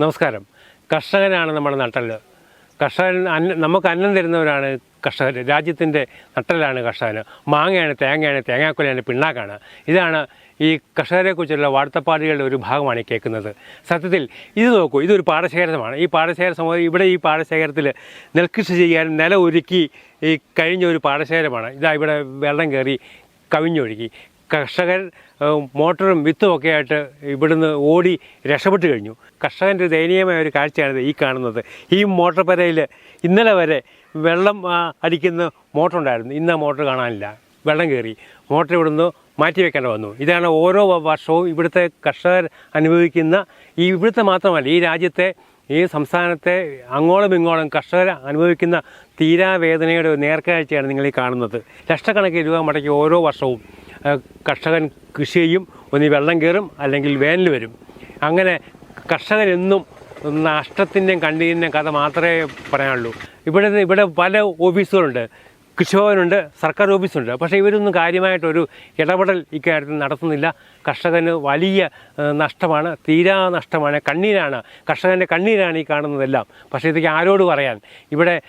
നമസ്കാരം. കർഷകനാണ് നമ്മുടെ നട്ടൽ കർഷകൻ അന്ന നമുക്ക് അന്നം തരുന്നവരാണ് കർഷകർ രാജ്യത്തിന്റെ നട്ടലാണ് കർഷകന്. മാങ്ങയാണ് തേങ്ങയാണ് തേങ്ങാക്കൊലയാണ് പിണ്ണാക്കാണ്. ഇതാണ് ഈ കർഷകരെക്കുറിച്ചുള്ള വാർത്തപ്പാടുകളുടെ ഒരു ഭാഗമാണ് കേൾക്കുന്നത്. സത്യത്തിൽ ഇത് നോക്കൂ ഇതൊരു പാടശേഖരമാണ്. ഈ പാടശേഖര സമൂഹം ഇവിടെ ഈ പാടശേഖരത്തിൽ നെൽകൃഷി ചെയ്യാൻ നില ഒരുക്കി ഈ കഴിഞ്ഞ ഒരു പാടശേഖരമാണ്. ഇതാ ഇവിടെ വെള്ളം കയറി കവിഞ്ഞൊഴുകി. കർഷകർ മോട്ടറും വിത്തും ഒക്കെ ആയിട്ട് ഇവിടുന്ന് ഓടി രക്ഷപ്പെട്ട് കഴിഞ്ഞു. കർഷകന്റെ ദയനീയമായ ഒരു കാഴ്ചയാണിത് ഈ കാണുന്നത്. ഈ മോട്ടർ പരയിൽ ഇന്നലെ വരെ വെള്ളം അടിക്കുന്ന മോട്ടർ ഉണ്ടായിരുന്നു. ഇന്ന് മോട്ടർ കാണാനില്ല. വെള്ളം കയറി. മോട്ടർ ഇവിടുന്ന് മാറ്റി വെക്കേണ്ട വന്നു. ഇതാണ് ഓരോ വർഷവും ഇവിടുത്തെ കർഷകർ അനുഭവിക്കുന്ന ഈ ഇവിടുത്തെ മാത്രമല്ല ഈ രാജ്യത്തെ ഈ സംസ്ഥാനത്തെ അങ്ങോളം ഇങ്ങോളം കർഷകർ അനുഭവിക്കുന്ന തീരാവേദനയുടെ നേർക്കാഴ്ചയാണ് നിങ്ങൾ ഈ കാണുന്നത്. ലക്ഷക്കണക്കിന് രൂപ മടക്കി ഓരോ വർഷവും കർഷകൻ കൃഷി ചെയ്യും ഒന്നി വെള്ളം കയറും അല്ലെങ്കിൽ വേനൽ വരും. അങ്ങനെ കർഷകനെന്നും നഷ്ടത്തിന്റെയും കണ്ണീരിന്റെയും കഥ മാത്രമേ പറയാനുള്ളൂ. ഇവിടെ ഇവിടെ പല ഓഫീസുകളുണ്ട്. കൃഷിഭവനുണ്ട് സർക്കാർ ഓഫീസുണ്ട്. പക്ഷേ ഇവരൊന്നും കാര്യമായിട്ടൊരു ഇടപെടൽ ഇക്കാര്യത്തിൽ നടത്തുന്നില്ല. കർഷകന് വലിയ നഷ്ടമാണ് തീരാ നഷ്ടമാണ് കണ്ണീരാണ് കർഷകന്റെ കണ്ണീരാണ് ഈ കാണുന്നതെല്ലാം. പക്ഷേ ഇതൊക്കെ ആരോട് പറയാൻ? ഇവിടെ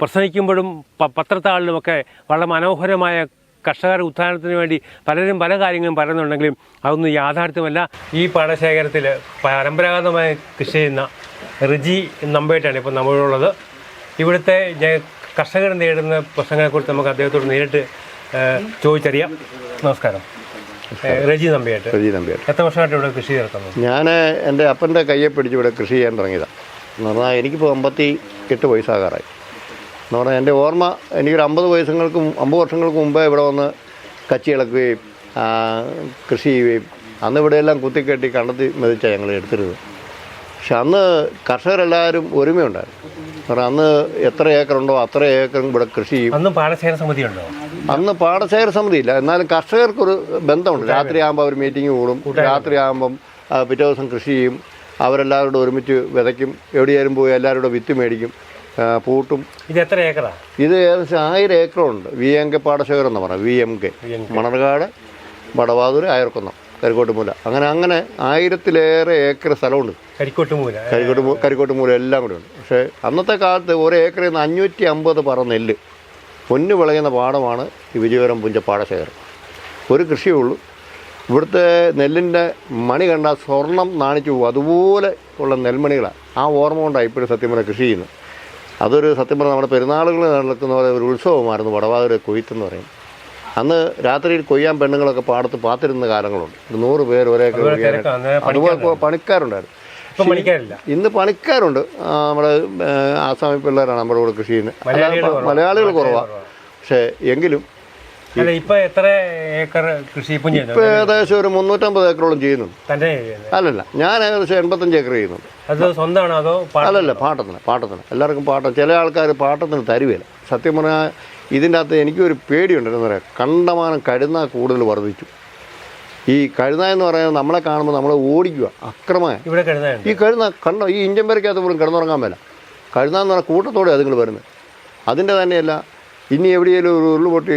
പ്രസംഗിക്കുമ്പോഴും പത്രത്താളിലുമൊക്കെ വളരെ മനോഹരമായ കർഷകർ ഉത്ഥാനത്തിന് വേണ്ടി പലരും പല കാര്യങ്ങളും പറയുന്നുണ്ടെങ്കിലും അതൊന്നും യാഥാർത്ഥ്യമല്ല. ഈ പാടശേഖരത്തിൽ പരമ്പരാഗതമായി കൃഷി ചെയ്യുന്ന റിജി നമ്പേട്ടാണ് ഇപ്പോൾ നമ്മളുള്ളത് ഇവിടുത്തെ കർഷകർ നേരിടുന്ന പ്രശ്നങ്ങളെക്കുറിച്ച് നമുക്ക് അദ്ദേഹത്തോട് നേരിട്ട് ചോദിച്ചറിയാം. നമസ്കാരം. റജി നമ്പിയായിട്ട് റജി നമ്പ്യാർ എത്ര വർഷമായിട്ട് ഇവിടെ കൃഷി നടത്തുന്നു ഞാൻ എന്റെ അപ്പന്റെ കയ്യെ പിടിച്ച് ഇവിടെ കൃഷി ചെയ്യാൻ തുടങ്ങിയതാണ് എന്ന് പറഞ്ഞാൽ എനിക്കിപ്പോൾ അമ്പത്തി എട്ട് വയസ്സാകാറായി. എന്ന് പറഞ്ഞാൽ എന്റെ ഓർമ്മ എനിക്കൊരു അമ്പത് വയസ്സുകൾക്ക് അമ്പത് വർഷങ്ങൾക്ക് മുമ്പേ ഇവിടെ വന്ന് കച്ചി ഇളക്കുകയും കൃഷി ചെയ്യുകയും അന്ന് ഇവിടെയെല്ലാം കുത്തിക്കെട്ടി കണ്ടെത്തി മെതിച്ചാണ് ഞങ്ങൾ എടുത്തിരുന്നത്. പക്ഷെ അന്ന് കർഷകരെല്ലാവരും ഒരുമയുണ്ടായിരുന്നു. കാരണം അന്ന് എത്ര ഏക്കറുണ്ടോ അത്ര ഏക്കറും ഇവിടെ കൃഷി ചെയ്യും. അന്ന് പാടശേഖര സമിതി ഉണ്ടോ? അന്ന് പാടശേഖര സമിതി ഇല്ല. എന്നാലും കർഷകർക്കൊരു ബന്ധമുണ്ട്. രാത്രി ആകുമ്പോൾ അവർ മീറ്റിംഗ് കൂടും. രാത്രി ആകുമ്പം പിറ്റേ ദിവസം കൃഷി ചെയ്യും. അവരെല്ലാവരോടും ഒരുമിച്ച് വിതയ്ക്കും. എവിടെയായാലും പോയി എല്ലാവരോടും വിത്ത് മേടിക്കും. പൂട്ടും. ഇത് എത്ര ഏക്കറാ? ഇത് ഏകദേശം ആയിരം ഏക്കറുണ്ട്. വി എം കെ പാടശേഖരം എന്ന് പറയാം V M K. Manarcad Vadavathoor Ayarkunnam Karikkottumoola. അങ്ങനെ അങ്ങനെ ആയിരത്തിലേറെ ഏക്കർ സ്ഥലമുണ്ട്. കരിക്കോട്ടുമൂല. കരിക്കോട്ട് കരിക്കോട്ടുമൂല കരിക്കോട്ട് മൂല എല്ലാം കൂടെ ഉണ്ട്. പക്ഷേ അന്നത്തെ കാലത്ത് ഒരു ഏക്കറിൽ നിന്ന് അഞ്ഞൂറ്റി അമ്പത് പറ നെല്ല്. പൊന്നു വിളയുന്ന പാടമാണ് ഈ വിജയപുരം പുഞ്ച പാടശേഖരം. ഒരു കൃഷിയേ ഉള്ളൂ. ഇവിടുത്തെ നെല്ലിന്റെ മണി കണ്ട സ്വർണം നാണിച്ചു പോകും. അതുപോലെ ഉള്ള നെൽമണികളാണ്. ആ ഓർമ്മ കൊണ്ടാണ് ഇപ്പോഴും സത്യം പറഞ്ഞാൽ കൃഷി ചെയ്യുന്നത്. അതൊരു സത്യം പറഞ്ഞാൽ നമ്മുടെ പെരുന്നാളുകൾ നടക്കുന്ന പോലെ ഒരു ഉത്സവമായിരുന്നു വടവാതിരെ കൊയ്ത്ത് എന്ന് പറയും. അന്ന് രാത്രിയിൽ കൊയ്യാൻ പെണ്ണുങ്ങളൊക്കെ പാടത്ത് പാത്തിരുന്ന കാലങ്ങളുണ്ട്. ഒരു നൂറ് പേര് ഒരേ അതുപോലെ പണിക്കാരുണ്ടായിരുന്നു. ഇന്ന് പണിക്കാരുണ്ട്. നമ്മുടെ ആസാമി പിള്ളേരാണ് നമ്മുടെ കൂടെ കൃഷി മലയാളികൾ കുറവാണ് പക്ഷേ എങ്കിലും ഇപ്പൊ എത്ര ഏക്കർ കൃഷി ഇപ്പം ഏകദേശം ഒരു മുന്നൂറ്റമ്പത് ഏക്കറോളം ചെയ്യുന്നുണ്ട്. അല്ലല്ല ഞാൻ ഏകദേശം എൺപത്തഞ്ച് ഏക്കർ ചെയ്യുന്നുണ്ട്. അത് സ്വന്തമാണോ അതോ അല്ലല്ല പാട്ടത്തിന് പാട്ടത്തിന് എല്ലാവർക്കും പാട്ടം ചില ആൾക്കാർ പാട്ടത്തിന് തരുവേല സത്യം പറഞ്ഞാൽ ഇതിന്റെ അകത്ത് എനിക്കൊരു പേടിയുണ്ടെന്ന് പറയാം കണ്ടമാനം കരുന്ന കൂടുതൽ വർദ്ധിച്ചു. ഈ കഴുത എന്ന് പറയുന്നത് നമ്മളെ കാണുമ്പോൾ നമ്മളെ ഓടിക്കുക അക്രമമായ. ഈ കഴുത കണ്ടോ ഈ ഇഞ്ചൻ പേരക്കകത്ത് പോലും കിടന്നുറങ്ങാൻ മേല. കഴുത എന്ന് പറഞ്ഞാൽ കൂട്ടത്തോടെ അതുങ്ങൾ വരുന്നത്. അതിന്റെ തന്നെയല്ല ഇനി എവിടെയെങ്കിലും ഒരു ഉരുൾ പൊട്ടി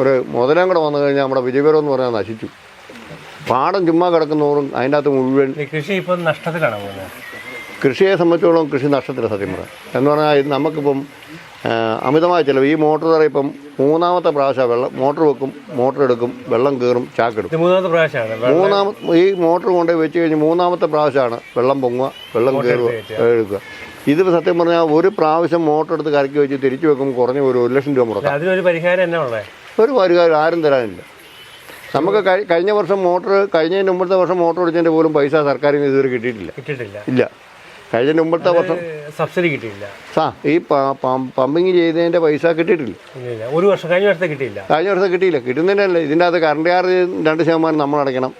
ഒരു മുതലം കൂടെ വന്നു കഴിഞ്ഞാൽ നമ്മുടെ വിജയപുരം എന്ന് പറഞ്ഞാൽ നശിച്ചു. പാടം ചുമ്മാ കിടക്കുന്നവരും അതിന്റെ അകത്ത് മുഴുവൻ കൃഷി ഇപ്പം നഷ്ടത്തിലാണ് പോകുന്നത്? കൃഷിയെ സംബന്ധിച്ചോളം കൃഷി നഷ്ടത്തില്ല സത്യം പറയാം. എന്ന് പറഞ്ഞാൽ ഇത് നമുക്കിപ്പം അമിതമായ ചിലവ്. ഈ മോട്ടോർ തറ ഇപ്പം മൂന്നാമത്തെ പ്രാവശ്യം വെള്ളം മോട്ടോർ വെക്കും മോട്ടോർ എടുക്കും വെള്ളം കയറും ചാക്കെടുക്കും മൂന്നാമത്തെ പ്രാവശ്യമാണ്. മൂന്നാമത്തെ ഈ മോട്ടോർ കൊണ്ടുപോയി വെച്ച് കഴിഞ്ഞ് മൂന്നാമത്തെ പ്രാവശ്യമാണ് വെള്ളം പൊങ്ങുക വെള്ളം കയറുക എടുക്കുക. ഇത് സത്യം പറഞ്ഞാൽ ഒരു പ്രാവശ്യം മോട്ടോർ എടുത്ത് കരക്കി വെച്ച് തിരിച്ചു വെക്കും കുറഞ്ഞ ഒരു ഒരു ലക്ഷം രൂപ മുടക്കാം. അതിനൊരു പരിഹാരം എന്നാ ഉള്ളത് ഒരു പരിഹാരം ആരും തരാനില്ല. നമുക്ക് കഴിഞ്ഞ വർഷം മോട്ടോർ കഴിഞ്ഞതിന് മുമ്പത്തെ വർഷം മോട്ടോർ അടിച്ചതിന്റെ പോലും പൈസ സർക്കാരിന് ഇതുവരെ കിട്ടിയിട്ടില്ല. കിട്ടിയിട്ടില്ല. ഇല്ല. കഴിഞ്ഞതിന് മുമ്പത്തെ വർഷം. സബ്സിഡി കിട്ടിയില്ല ആ ഈ പമ്പിങ് ചെയ്തതിന്റെ പൈസ കിട്ടിയിട്ടില്ല. ഒരു വർഷം കഴിഞ്ഞ വർഷത്തെ കിട്ടിയില്ല. കഴിഞ്ഞ വർഷത്തെ കിട്ടിയില്ല. കിട്ടുന്നതിനല്ല ഇതിന്റെ അകത്ത് കറണ്ട് ചാർജ് രണ്ട് ശതമാനം നമ്മൾ അടയ്ക്കണം.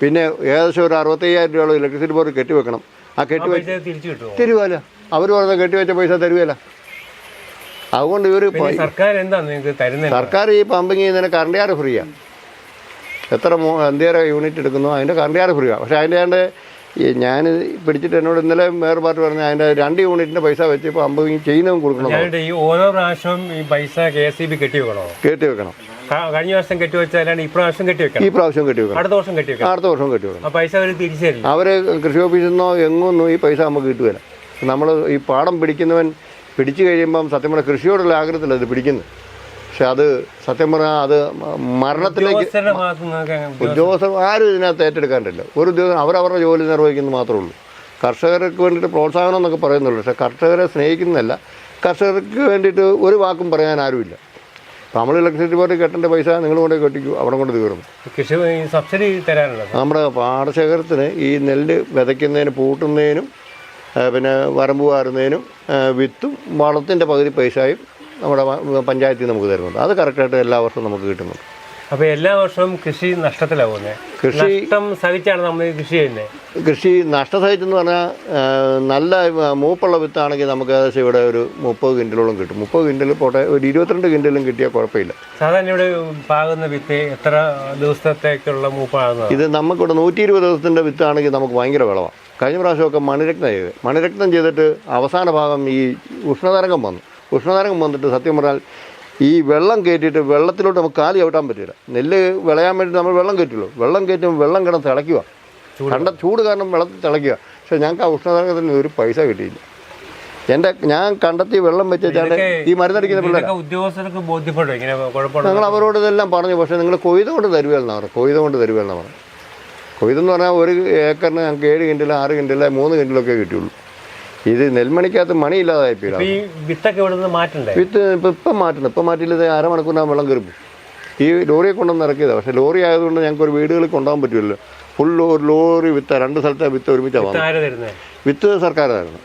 പിന്നെ ഏകദേശം ഒരു അറുപത്തയ്യായിരം രൂപയുള്ള ഇലക്ട്രിസിറ്റി ബോർഡ് കെട്ടിവെക്കണം ആ ആ കെട്ടി തരുവല്ല. അവർ പറഞ്ഞ കെട്ടിവെച്ച പൈസ തരുവല്ല. അതുകൊണ്ട് ഇവർ സർക്കാർ എന്താണ് നിങ്ങൾക്ക് തരുന്നത് സർക്കാർ ഈ പമ്പിങ് ചെയ്യുന്നതിന് കറണ്ട് ചാർജ് ഫ്രീയാണ് എത്ര എന്തേരം യൂണിറ്റ് എടുക്കുന്നു? അതിന്റെ കറണ്ട് ചാർജ് ഫ്രീയാണ് പക്ഷേ അതിന്റെ ഈ ഞാൻ പിടിച്ചിട്ട് എന്നോട് ഇന്നലെ വേറെ പാർട്ടി പറഞ്ഞു അതിന്റെ രണ്ട് യൂണിറ്റിന്റെ പൈസ വെച്ച് ഇപ്പോൾ അമ്പത് ചെയ്യുന്നതും കൊടുക്കണം ഈ ഓരോ പ്രാവശ്യം ഈ പൈസ കെ എസ് ഇ ബി കെട്ടി വെക്കണോ? കെട്ടി വെക്കണം. കഴിഞ്ഞ വർഷം കെട്ടി വെച്ചാലാണ് ഈ പ്രാവശ്യം കെട്ടി വെക്കണം. ഈ പ്രാവശ്യം കെട്ടി വെക്കണം. അടുത്ത വർഷം കെട്ടി വെക്കണം. അടുത്ത വർഷം കെട്ടി വെക്കണം. പൈസ അവർ തിരിച്ചു തരും അവർ കൃഷി ഓഫീസിൽ നിന്നോ എങ്ങൊന്നും ഈ പൈസ നമുക്ക് കിട്ടുകയില്ല. നമ്മൾ ഈ പാടം പിടിക്കുന്നവൻ പിടിച്ചു കഴിയുമ്പം സത്യം പറഞ്ഞാൽ കൃഷിയോടുള്ള ആഗ്രഹത്തിലത് പിടിക്കുന്നത്. പക്ഷെ അത് സത്യം പറഞ്ഞാൽ അത് മരണത്തിലേക്ക് ഉദ്യോഗസ്ഥർ ആരും ഇതിനകത്ത് ഏറ്റെടുക്കാനില്ല ഒരു ഉദ്യോഗസ്ഥൻ അവരവരുടെ ജോലി നിർവഹിക്കുന്നത് മാത്രമേ ഉള്ളൂ. കർഷകർക്ക് വേണ്ടിയിട്ട് പ്രോത്സാഹനം എന്നൊക്കെ പറയുന്നുള്ളൂ. പക്ഷേ കർഷകരെ സ്നേഹിക്കുന്നതല്ല. കർഷകർക്ക് വേണ്ടിയിട്ട് ഒരു വാക്കും പറയാൻ ആരുമില്ല. നമ്മൾ ഇലക്ട്രിസിറ്റി ബോർഡിൽ കെട്ടേണ്ട പൈസ നിങ്ങൾ കൊണ്ട് കെട്ടിക്കൂ അവിടെ കൊണ്ട് തീർന്നു. കൃഷി സബ്സിഡി തരാനുള്ളത് നമ്മുടെ പാടശേഖരത്തിന് ഈ നെല്ല് വിതയ്ക്കുന്നതിന് പൂട്ടുന്നതിനും പിന്നെ വരമ്പ് വാരുന്നതിനും വിത്തും വളത്തിന്റെ പകുതി പൈസയും നമ്മുടെ പഞ്ചായത്തിൽ നമുക്ക് തരുന്നുണ്ട്. അത് കറക്റ്റായിട്ട് എല്ലാ വർഷവും നമുക്ക് കിട്ടുന്നുണ്ട്. അപ്പോൾ എല്ലാ വർഷവും കൃഷി നഷ്ടത്തിലാണ് പോകുന്നത് കൃഷി നഷ്ടം സഹിച്ചാണ് നമ്മൾ കൃഷി ചെയ്യുന്നത് കൃഷി നഷ്ടസഹിച്ചെന്ന് പറഞ്ഞാൽ നല്ല മൂപ്പുള്ള വിത്താണെങ്കിൽ നമുക്ക് ഏകദേശം ഇവിടെ ഒരു മുപ്പത് ക്വിന്റലോളം കിട്ടും. മുപ്പത് ക്വിന്റൽ പോട്ടെ ഒരു ഇരുപത്തിരണ്ട് ക്വിന്റലും കിട്ടിയാൽ കുഴപ്പമില്ല. സാധാരണ ഇവിടെ പാകുന്ന വിത്ത് എത്ര ദിവസത്തേക്കുള്ള മൂപ്പാകുന്നത്? ഇത് നമുക്കിവിടെ നൂറ്റി ഇരുപത് ദിവസത്തിന്റെ വിത്താണെങ്കിൽ നമുക്ക് ഭയങ്കര വിളവാണ് കഴിഞ്ഞ പ്രാവശ്യമൊക്കെ മണിരത്നം ചെയ്ത് മണിരത്നം ചെയ്തിട്ട് അവസാന ഭാഗം ഈ ഉഷ്ണതരംഗം വന്നു. ഉഷ്ണതരംഗം വന്നിട്ട് സത്യം പറഞ്ഞാൽ ഈ വെള്ളം കയറ്റിയിട്ട് വെള്ളത്തിലോട്ട് നമുക്ക് കാൽ ചവിട്ടാൻ പറ്റില്ല. നെല്ല് വിളയാൻ വേണ്ടി നമ്മൾ വെള്ളം കയറ്റുള്ളൂ വെള്ളം കയറ്റുമ്പോൾ വെള്ളം കിടന്ന് തിളയ്ക്കുക. കണ്ട ചൂട് കാരണം വെള്ളത്തിൽ തിളയ്ക്കുക. പക്ഷേ ഞങ്ങൾക്ക് ആ ഉഷ്ണതരംഗത്തിന് ഒരു പൈസ കിട്ടിയില്ല. എന്റെ ഞാൻ കണ്ടെത്തി വെള്ളം വെച്ചാണ് ഈ മരുന്നടിക്കുന്ന പിള്ളേർ ഉദ്യോഗസ്ഥർക്ക് ബോധ്യപ്പെടും ഞങ്ങൾ അവരോട് ഇതെല്ലാം പറഞ്ഞു. പക്ഷേ നിങ്ങൾ കൊയ്ത കൊണ്ട് തരുവെന്നാണ് പറഞ്ഞു കൊയ്ത കൊണ്ട് തരുവെന്നാണ് പറഞ്ഞു കൊയ്തെന്ന് പറഞ്ഞാൽ ഒരു ഏക്കറിന് ഞങ്ങൾക്ക് ഏഴ് കിൻഡിൽ ആറ് കിൻഡിൽ മൂന്ന് കിൻഡിലൊക്കെ കിട്ടിയുള്ളൂ. ഇത് നെൽമണിക്കകത്ത് മണിയില്ലാതായിപ്പോയില്ല ഈ വിത്തൊക്കെ മാറ്റണ്ടേ? വിത്ത് ഇപ്പം ഇപ്പം മാറ്റണം. ഇപ്പം മാറ്റിയില്ല അരമണിക്കൂറിനാകും വെള്ളം കയറി പോകും. ഈ ലോറിയെ കൊണ്ടുവന്ന് ഇറക്കിയതാണ് പക്ഷേ ലോറി ആയതുകൊണ്ട് ഞങ്ങൾക്ക് ഒരു വീടുകളിൽ കൊണ്ടുപോകാൻ പറ്റുമല്ലോ ഫുൾ ഒരു ലോറി വിത്ത രണ്ട് സ്ഥലത്തെ വിത്ത് ഒരുമിച്ചാണ് വിത്ത് സർക്കാരായിരുന്നു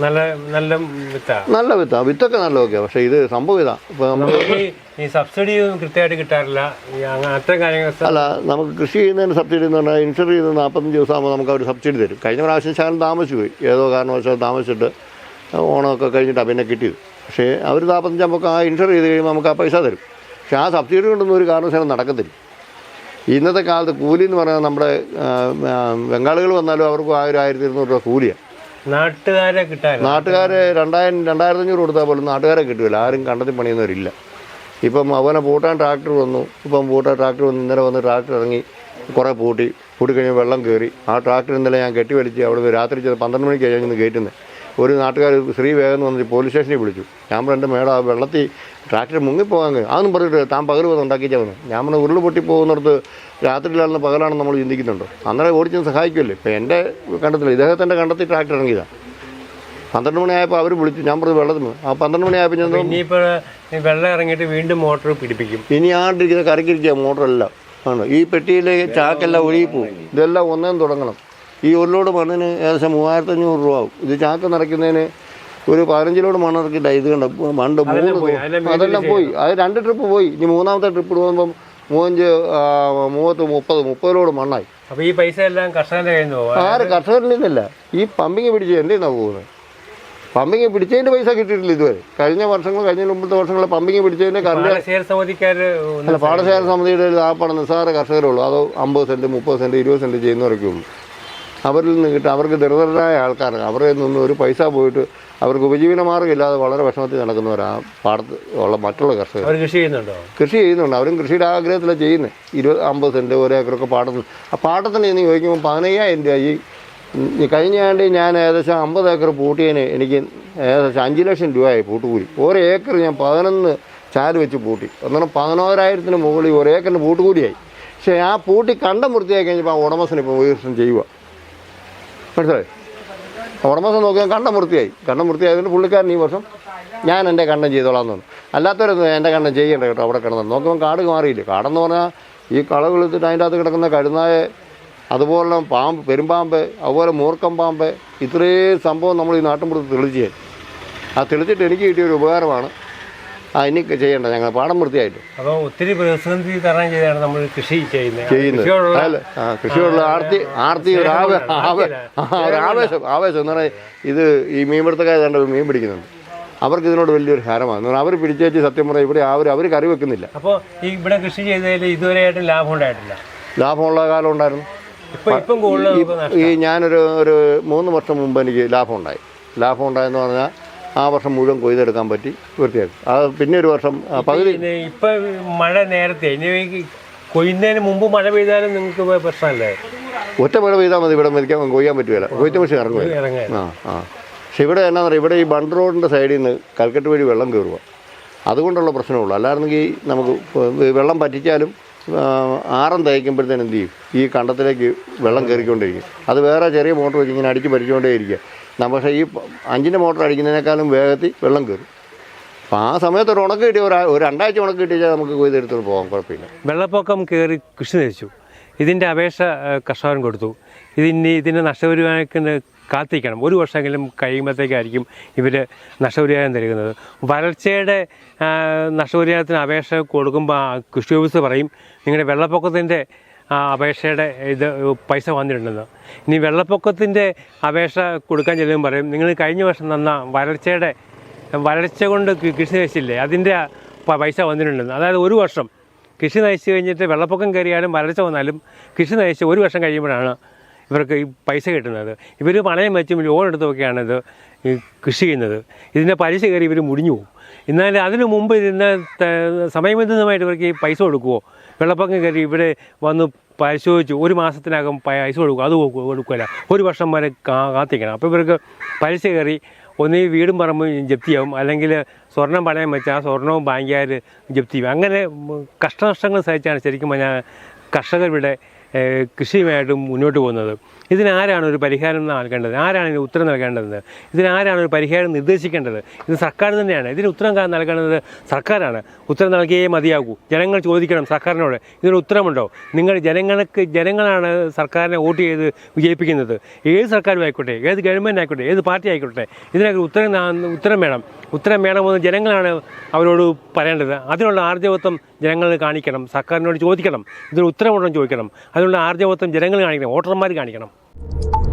നല്ല നല്ല വിത്താ. നല്ല വിത്തൊക്കെ നല്ല ഓക്കെ പക്ഷെ ഇത് സംഭവം ഇതാ. നമ്മൾ നമുക്ക് ഈ- ഈ സബ്സിഡി കൃത്യമായിട്ട് കിട്ടാറില്ല. ഈ അങ്ങ- അത്തരം കാര്യങ്ങൾ അല്ല നമുക്ക് കൃഷി ചെയ്യുന്നതിന് സബ്സിഡി എന്ന് പറഞ്ഞാൽ ഇൻഷുർ ചെയ്ത് നാൽപ്പത്തഞ്ച് ദിവസമാകുമ്പോൾ നമുക്ക് അവർ സബ്സിഡി തരും. കഴിഞ്ഞ പ്രാവശ്യം ശകലം താമസിച്ചു പോയി. ഏതോ കാരണവശാൽ താമസിച്ചിട്ട് ഓണമൊക്കെ കഴിഞ്ഞിട്ടാണ് പിന്നെ കിട്ടിയത്. പക്ഷേ അവർ നാൽപ്പത്തഞ്ച് നമുക്ക് ആ ഇൻഷുർ ചെയ്ത് കഴിയുമ്പോൾ നമുക്ക് ആ പൈസ തരും. പക്ഷേ ആ സബ്സിഡി കൊണ്ടൊന്നും ഒരു കാരണവശാലും നടക്കത്തില്ല. ഇന്നത്തെ കാലത്ത് കൂലി എന്ന് പറഞ്ഞാൽ നമ്മുടെ ആ, ആ, ബംഗാളികൾ വന്നാലും അവർക്ക് ഒരു ആയിരത്തി ഇരുന്നൂറ് രൂപ കൂലിയാണ് നാട്ടുകാരെ കിട്ടാൻ നാട്ടുകാരെ രണ്ടായിരം രണ്ടായിരത്തി അഞ്ഞൂറ് കൊടുത്താൽ പോലും നാട്ടുകാരെ കിട്ടില്ല ആരും കണ്ടെത്തി പണിയുന്നവരില്ല. ഇപ്പം അവനെ പൂട്ടാൻ ട്രാക്ടർ വന്നു. ഇപ്പം പൂട്ടാൻ ട്രാക്ടർ വന്ന്. ഇന്നലെ വന്ന് ട്രാക്ടർ ഇറങ്ങി കുറേ പൂട്ടി. പൂട്ടി കഴിഞ്ഞ് വെള്ളം കയറി ആ ട്രാക്ടർ ഇന്നലെ ഞാൻ കെട്ടി വലിച്ച് അവിടെ രാത്രി ചെന്ന് പന്ത്രണ്ട് മണിക്ക് കഴിഞ്ഞ് കയറ്റുന്നത് ഒരു നാട്ടുകാർ സ്ത്രീ വേഗം വന്നിട്ട് പോലീസ് സ്റ്റേഷനിൽ വിളിച്ചു. ഞാൻ പറഞ്ഞു എന്റെ മേഡം വെള്ളത്തിൽ ട്രാക്ടർ മുങ്ങിപ്പോകാൻ അതൊന്നും പറഞ്ഞിട്ട് താൻ പകൽ വന്ന് ഉണ്ടാക്കിച്ചാൽ വന്നു ഞാൻ പറഞ്ഞു ഉരുൾ പൊട്ടി പോകുന്നിടത്ത് രാത്രിയിലാണെന്ന് പകലാണെന്ന് നമ്മൾ ചിന്തിക്കുന്നുണ്ട്? അന്നേരം ഓടിച്ചെന്ന് സഹായിക്കുമല്ലേ? ഇപ്പം എന്റെ കണ്ടത്തിൽ ഇദ്ദേഹത്തിന്റെ കണ്ടത്തിൽ ട്രാക്ടർ ഇറങ്ങിയതാണ് പന്ത്രണ്ട് മണിയായപ്പോൾ അവർ വിളിച്ചു. ഞാൻ പറഞ്ഞു വെള്ളത്തിന് ആ പന്ത്രണ്ട് മണിയായപ്പോൾ ഞാൻ ഇനിയിപ്പോൾ വെള്ളം ഇറങ്ങിയിട്ട് വീണ്ടും മോട്ടോർ പിടിപ്പിക്കും. ഇനി ആണ്ടിരിക്കുന്ന കറക്കിരിക്കുക മോട്ടറെല്ലാം. ആണ്. ഈ പെട്ടിയിലെ ചാക്കെല്ലാം ഒഴുകിപ്പോവും. ഇതെല്ലാം ഒന്നേം തുടങ്ങണം. ഈ ഒരു ലോഡ് മണ്ണിന് ഏകദേശം മൂവായിരത്തഞ്ഞൂറ് രൂപ ആവും. ഇത് ചാക്ക് നിറയ്ക്കുന്നതിന് ഒരു പതിനഞ്ച് ലോഡ് മണ്ണ് ഇറക്കില്ല ഇത് കണ്ട? മണ്ട് മൂന്ന്. അതെല്ലാം പോയി. അത് രണ്ട് ട്രിപ്പ് പോയി. ഇനി മൂന്നാമത്തെ ട്രിപ്പ് പോകുമ്പം മൂവഞ്ച് മൂവത്ത് മുപ്പത് മുപ്പത് ലോഡ് മണ്ണായി. അപ്പൊ ഈ പൈസ എല്ലാം കർഷകന്റെ കയ്യിൽ നിന്ന് പോവാ. ആര്? കർഷകരിൽ നിന്നല്ല. ഈ പമ്പിങ് പിടിച്ച് എന്റെ നിന്നാണ് പോകുന്നത് പമ്പിങ് പിടിച്ചതിന്റെ പൈസ കിട്ടിയിട്ടില്ല ഇതുവരെ. കഴിഞ്ഞ വർഷങ്ങൾ കഴിഞ്ഞ മുമ്പത്തെ വർഷങ്ങൾ പമ്പിങ് പിടിച്ചതിന്റെ കർഷകർ അല്ല പാടശേഖര സമിതിയുടെ ആ പണം നിസ്സാര കർഷകരുള്ളൂ അതോ അമ്പത് സെന്റ് മുപ്പത് സെന്റ് ഇരുപത് സെന്റ് ചെയ്യുന്നവരൊക്കെ ഉള്ളൂ. അവരിൽ നിന്ന് കിട്ടുക അവർക്ക് ദരിദ്രരായ ആൾക്കാർ അവരിൽ നിന്ന് ഒരു പൈസ പോയിട്ട് അവർക്ക് ഉപജീവന മാർഗമില്ലാതെ വളരെ വിഷമത്തിൽ നടക്കുന്നവരാ പാടത്ത് ഉള്ള മറ്റുള്ള കർഷകർ. കൃഷി ചെയ്യുന്നുണ്ടോ? കൃഷി ചെയ്യുന്നുണ്ട്. അവരും കൃഷിയുടെ ആഗ്രഹത്തിലാണ് ചെയ്യുന്നത് ഇരുപത് അമ്പത് സെന്റ് ഒരു ഏക്കറൊക്കെ പാടത്ത്. ആ പാട്ടത്തിന് എന്ന് ചോദിക്കുമ്പോൾ പതിനയ്യായിരം രൂപ ഈ കഴിഞ്ഞ ആണ്ട് ഞാൻ ഏകദേശം അമ്പത് ഏക്കർ പൂട്ടിയതിന് എനിക്ക് ഏകദേശം അഞ്ച് ലക്ഷം രൂപയായി പൂട്ടുകൂലി. ഒരു ഏക്കർ ഞാൻ പതിനൊന്ന് ചാൽ വെച്ച് പൂട്ടി. ഒന്നും പതിനോരായിരത്തിന് മുകളിൽ ഒരു ഏക്കറിന് പൂട്ടുകൂലിയായി. പക്ഷേ ആ പൂട്ടി കണ്ടം വൃത്തിയായി കഴിഞ്ഞപ്പോൾ ആ ഉടമസിനിപ്പോൾ ഇപ്പോൾ ചെയ്യുക മനസ്സിലായി? ഉടമസ്ഥൻ നോക്കിയാൽ കണ്ണം വൃത്തിയായി. കണ്ണം വൃത്തിയായതുകൊണ്ട് പുള്ളിക്കാരൻ ഈ വർഷം ഞാൻ എന്റെ കണ്ണം ചെയ്തോളാം പറഞ്ഞു. അല്ലാത്തവരൊന്നും എന്റെ കണ്ണം ചെയ്യേണ്ട കേട്ടോ അവിടെ കിടന്നു. നോക്കുമ്പോൾ കാട് മാറിയില്ല? കാടെന്ന് പറഞ്ഞാൽ ഈ കള വെളുത്തിട്ട് അതിന്റെ അകത്ത് കിടക്കുന്ന കരുന്നായ അതുപോലെ പാമ്പ് പെരുമ്പാമ്പ് അതുപോലെ മൂർക്കം പാമ്പ് ഇത്രയും സംഭവം നമ്മൾ ഈ നാട്ടിൻപുറത്ത് തെളിച്ചു ആ തെളിച്ചിട്ട് എനിക്ക് കിട്ടിയ ഒരു ഉപകാരമാണ്. ആ ഇനി ചെയ്യേണ്ട. ഞങ്ങൾ പാടം വൃത്തിയായിട്ട്. അപ്പോൾ ഒത്തിരി പ്രതിസന്ധി തരണം ചെയ്താണ് നമ്മൾ കൃഷി ചെയ്യുന്നത്. ചെയ്യുന്നത്. കൃഷിയോടുള്ള അല്ല ആ കൃഷിയോടുള്ള ആർത്തി ആർത്തി ഒരു ആവേശം ആവേശം എന്ന് പറഞ്ഞാൽ ഇത് ഈ മീൻപിടുത്തക്കാർ കണ്ട മീൻ പിടിക്കുന്നുണ്ട്. അവർക്ക് ഇതിനോട് വലിയൊരു ഹരമാണ്. അവർ പിടിച്ചേച്ച് സത്യം പറയാം ഇവിടെ അവർ അവർ കറി വെക്കുന്നില്ല. അപ്പോൾ ഈ ഇവിടെ കൃഷി ചെയ്തതിൽ ഇതുവരെയായിട്ടും ലാഭം ഉണ്ടായിട്ടില്ല. ലാഭമുള്ള കാലം ഉണ്ടായിരുന്നു. ഈ ഞാനൊരു ഒരു മൂന്ന് വർഷം മുമ്പ് എനിക്ക് ലാഭം ഉണ്ടായി. ലാഭം ഉണ്ടായെന്ന് പറഞ്ഞാൽ ആ വർഷം മുഴുവൻ കൊയ്തെടുക്കാൻ പറ്റി വൃത്തിയാക്കി. അത് പിന്നെ ഒരു വർഷം പകുതി ഇപ്പൊ മഴ നേരത്തെ കൊയ്യുന്നതിന് മുമ്പ് മഴ പെയ്താലും നിങ്ങൾക്ക് പ്രശ്നമല്ലേ? ഒറ്റ മഴ പെയ്താൽ മതി ഇവിടെ മതിക്കാൻ കൊയ്യാൻ പറ്റുകയില്ല. കൊയ്ത്ത് മെഷീൻ ഇറങ്ങുക ആ ആ. പക്ഷെ ഇവിടെ എന്നാ പറയുക ഇവിടെ ഈ ബണ്ട് റോഡിന്റെ സൈഡിൽ നിന്ന് കൽക്കട്ട് വഴി വെള്ളം കയറുക. അതുകൊണ്ടുള്ള പ്രശ്നമുള്ളൂ. അല്ലായിരുന്നെങ്കിൽ നമുക്ക് വെള്ളം പറ്റിച്ചാലും ആറം തയ്ക്കുമ്പോഴത്തേന് എന്ത് ചെയ്യും? ഈ കണ്ടത്തിലേക്ക് വെള്ളം കയറിക്കൊണ്ടിരിക്കും. അത് വേറെ ചെറിയ മോട്ടർ വെച്ച് ഇങ്ങനെ അടിച്ച് ഭരിച്ചുകൊണ്ടേയിരിക്കുക നമ്മ പക്ഷേ ഈ അഞ്ചിന്റെ മോട്ടർ അടിക്കുന്നതിനേക്കാളും വേഗത്തിൽ വെള്ളം കയറും. അപ്പോൾ ആ സമയത്ത് ഒരു ഉണക്ക് കിട്ടിയ ഒരു ഒരു രണ്ടാഴ്ച ഉണക്ക് കിട്ടിയാൽ നമുക്ക് കൊയ്തെടുത്തോണ്ട് പോകാം കുഴപ്പമില്ല. വെള്ളപ്പൊക്കം കയറി കൃഷി നശിച്ചു. ഇതിന്റെ അപേക്ഷ കർഷകൻ കൊടുത്തു. ഇതിന് ഇതിന്റെ നഷ്ടപരിഹാരത്തിന് കാത്തിരിക്കണം. ഒരു വർഷമെങ്കിലും കഴിയുമ്പോഴത്തേക്കായിരിക്കും ഇവർ നഷ്ടപരിഹാരം നൽകുന്നത് വരൾച്ചയുടെ നഷ്ടപരിഹാരത്തിന് അപേക്ഷ കൊടുക്കുമ്പോൾ കൃഷി ഓഫീസർ പറയും നിങ്ങളുടെ വെള്ളപ്പൊക്കത്തിന്റെ ആ അപേക്ഷയുടെ ഇത് പൈസ വന്നിട്ടുണ്ടെന്ന്. ഇനി വെള്ളപ്പൊക്കത്തിന്റെ അപേക്ഷ കൊടുക്കാൻ ചെല്ലുമ്പോൾ പറയും നിങ്ങൾ കഴിഞ്ഞ വർഷം തന്ന വരൾച്ചയുടെ വരൾച്ച കൊണ്ട് കൃഷി നശിച്ചില്ലേ? അതിന്റെ പൈസ വന്നിട്ടുണ്ടെന്ന്. അതായത് ഒരു വർഷം കൃഷി നശിച്ചു കഴിഞ്ഞിട്ട് വെള്ളപ്പൊക്കം കയറിയാലും വരൾച്ച വന്നാലും കൃഷി നശിച്ച് ഒരു വർഷം കഴിയുമ്പോഴാണ് ഇവർക്ക് ഈ പൈസ കിട്ടുന്നത്. ഇവർ പണയം വെച്ചും ലോൺ എടുത്തുമൊക്കെയാണ് ഇത് കൃഷി ചെയ്യുന്നത്. ഇതിന്റെ പലിശ കയറി ഇവർ മുടിഞ്ഞു പോകും. എന്നാൽ അതിനു മുമ്പ് ഇതിന് ത- സമയബന്ധിതമായിട്ട് ഇവർക്ക് ഈ പൈസ കൊടുക്കുമോ വെള്ളപ്പൊക്കം കയറി ഇവിടെ വന്ന് പരിശോധിച്ചു ഒരു മാസത്തിനകം പൈസ കൊടുക്കും. അത് കൊടുക്കില്ല ഒരു വർഷം വരെ കാത്തിക്കണം അപ്പോൾ ഇവർക്ക് പലിശ കയറി ഈ വീടും പറമ്പും ജപ്തിയാവും അല്ലെങ്കിൽ സ്വർണം പണയം വെച്ചാൽ സ്വർണവും ബാങ്കുകാർ ജപ്തി ചെയ്യും. അങ്ങനെ കഷ്ടനഷ്ടങ്ങൾ സഹിച്ചാണ് ശരിക്കും ഇവിടെ ഏഹ്, കൃഷിയുമായിട്ട് മുന്നോട്ട് പോകുന്നത്. ഇതിനാരാണ് ഒരു പരിഹാരം നൽകേണ്ടത്? ആരാണ് ഇതിന് ഉത്തരം നൽകേണ്ടത്? ഇതിനാരാണ് ഒരു പരിഹാരം നിർദ്ദേശിക്കേണ്ടത്? ഇത് സർക്കാർ തന്നെയാണ്. ഇതിന് ഉത്തരം നൽകേണ്ടത് സർക്കാരാണ്. ഉത്തരം നൽകിയേ മതിയാകൂ. ജനങ്ങൾ ചോദിക്കണം സർക്കാരിനോട്. ഇതിന് ഉത്തരമുണ്ടോ? നിങ്ങൾ ജനങ്ങൾക്ക് ജനങ്ങളാണ് സർക്കാരിനെ വോട്ട് ചെയ്ത് വിജയിപ്പിക്കുന്നത്. ഏത് സർക്കാരും ആയിക്കോട്ടെ ഏത് ഗവൺമെന്റ് ആയിക്കോട്ടെ ഏത് പാർട്ടി ആയിക്കോട്ടെ ഇതിനൊക്കെ ഉത്തരം ഉത്തരം വേണം. ഉത്തരം വേണമെന്ന് ജനങ്ങളാണ് അവരോട് പറയേണ്ടത്. അതിനുള്ള ആർജവത്വം ജനങ്ങൾ കാണിക്കണം. സർക്കാരിനോട് ചോദിക്കണം. ഇതിന് ഉത്തരമുണ്ടോ എന്ന് ചോദിക്കണം. അതിനുള്ള ആർജവത്വം ജനങ്ങൾ കാണിക്കണം. വോട്ടർമാർ കാണിക്കണം. you